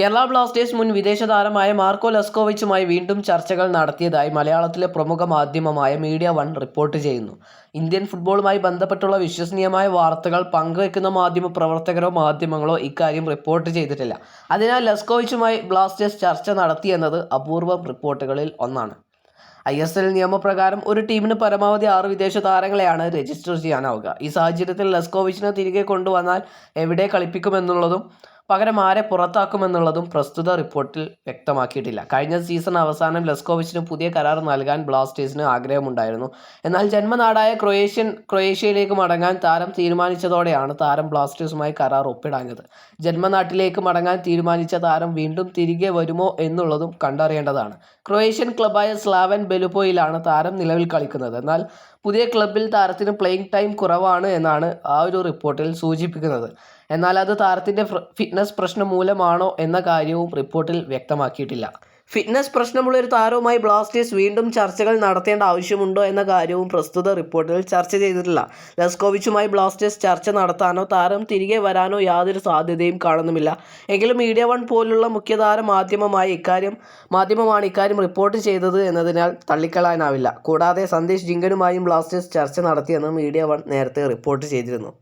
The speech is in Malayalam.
കേരള ബ്ലാസ്റ്റേഴ്സ് മുൻ വിദേശ താരമായ മാർക്കോ ലസ്കോവിച്ചുമായി വീണ്ടും ചർച്ചകൾ നടത്തിയതായി മലയാളത്തിലെ പ്രമുഖ മാധ്യമമായ മീഡിയ വൺ റിപ്പോർട്ട് ചെയ്യുന്നു. ഇന്ത്യൻ ഫുട്ബോളുമായി ബന്ധപ്പെട്ടുള്ള വിശ്വസനീയമായ വാർത്തകൾ പങ്കുവെക്കുന്ന മാധ്യമ പ്രവർത്തകരോ മാധ്യമങ്ങളോ ഇക്കാര്യം റിപ്പോർട്ട് ചെയ്തിട്ടില്ല. അതിനാൽ ലസ്കോവിച്ചുമായി ബ്ലാസ്റ്റേഴ്സ് ചർച്ച നടത്തിയെന്നത് അപൂർവം റിപ്പോർട്ടുകളിൽ ഒന്നാണ്. ഐ എസ് എൽ നിയമപ്രകാരം ഒരു ടീമിന് പരമാവധി ആറ് വിദേശ താരങ്ങളെയാണ് രജിസ്റ്റർ ചെയ്യാനാവുക. ഈ സാഹചര്യത്തിൽ ലസ്കോവിച്ചിനെ തിരികെ കൊണ്ടുവന്നാൽ എവിടെ കളിപ്പിക്കുമെന്നുള്ളതും പകരം ആരെ പുറത്താക്കുമെന്നുള്ളതും പ്രസ്തുത റിപ്പോർട്ടിൽ വ്യക്തമാക്കിയിട്ടില്ല. കഴിഞ്ഞ സീസൺ അവസാനം ലെസ്കോവിച്ചിന് പുതിയ കരാർ നൽകാൻ ബ്ലാസ്റ്റേഴ്സിന് ആഗ്രഹമുണ്ടായിരുന്നു. എന്നാൽ ജന്മനാടായ ക്രൊയേഷ്യൻ ക്രൊയേഷ്യയിലേക്ക് മടങ്ങാൻ താരം തീരുമാനിച്ചതോടെയാണ് താരം ബ്ലാസ്റ്റേഴ്സുമായി കരാർ ഒപ്പിടാഞ്ഞത്. ജന്മനാട്ടിലേക്ക് മടങ്ങാൻ തീരുമാനിച്ച താരം വീണ്ടും തിരികെ വരുമോ എന്നുള്ളതും കണ്ടറിയേണ്ടതാണ്. ക്രൊയേഷ്യൻ ക്ലബായ സ്ലാവൻ ബെലുപോയിലാണ് താരം നിലവിൽ കളിക്കുന്നത്. എന്നാൽ പുതിയ ക്ലബിൽ താരത്തിന് പ്ലേയിങ് ടൈം കുറവാണ് എന്നാണ് ആ ഒരു റിപ്പോർട്ടിൽ സൂചിപ്പിക്കുന്നത്. എന്നാൽ അത് താരത്തിന്റെ ഫിറ്റ്നസ് പ്രശ്നം മൂലമാണോ എന്ന കാര്യവും റിപ്പോർട്ടിൽ വ്യക്തമാക്കിയിട്ടില്ല. ഫിറ്റ്നസ് പ്രശ്നമുള്ള ഒരു താരവുമായി ബ്ലാസ്റ്റേഴ്സ് വീണ്ടും ചർച്ചകൾ നടത്തേണ്ട ആവശ്യമുണ്ടോ എന്ന കാര്യവും പ്രസ്തുത റിപ്പോർട്ടിൽ ചർച്ച ചെയ്തിട്ടില്ല. ലെസ്കോവിച്ചുമായി ബ്ലാസ്റ്റേഴ്സ് ചർച്ച നടത്താനോ താരം തിരികെ വരാനോ യാതൊരു സാധ്യതയും കാണുന്നുമില്ല. എങ്കിലും മീഡിയ വൺ പോലുള്ള മുഖ്യധാര മാധ്യമമായി ഇക്കാര്യം മാധ്യമമാണ് ഇക്കാര്യം റിപ്പോർട്ട് ചെയ്തത് എന്നതിനാൽ തള്ളിക്കളയാനാവില്ല. കൂടാതെ സന്ദേശ് ജിങ്കനുമായും ബ്ലാസ്റ്റേഴ്സ് ചർച്ച നടത്തിയെന്ന് മീഡിയ വൺ നേരത്തെ റിപ്പോർട്ട് ചെയ്തിരുന്നു.